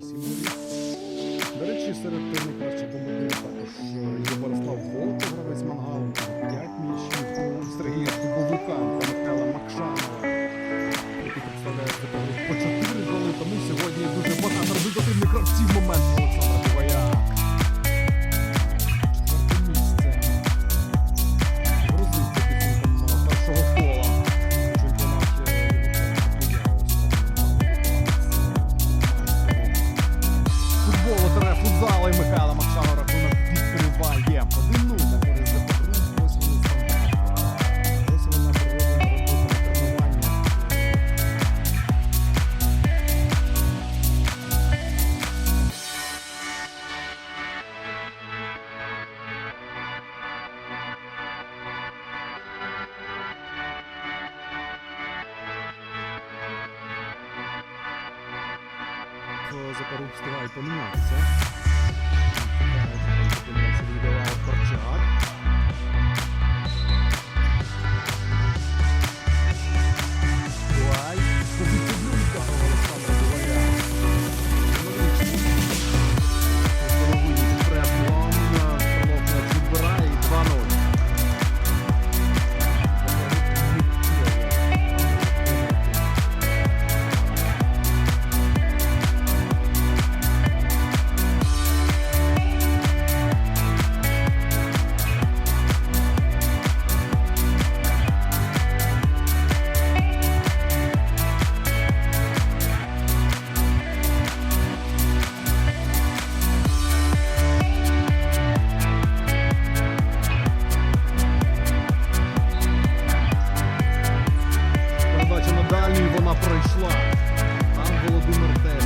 8 До речі, серед найкращих бомбардирів також е, є Борислав Волко, гравець мангал, 5 м'ячів, Сергія Дубовика, Михайла Макшанова, який представляє по 4 голи, тому сьогодні дуже Футзал и МХА то і встигає помінятися. Мама пройшла. Там Володимир теж.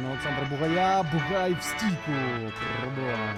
на Олександра Бугая. Бугай в стійку. Пробуває.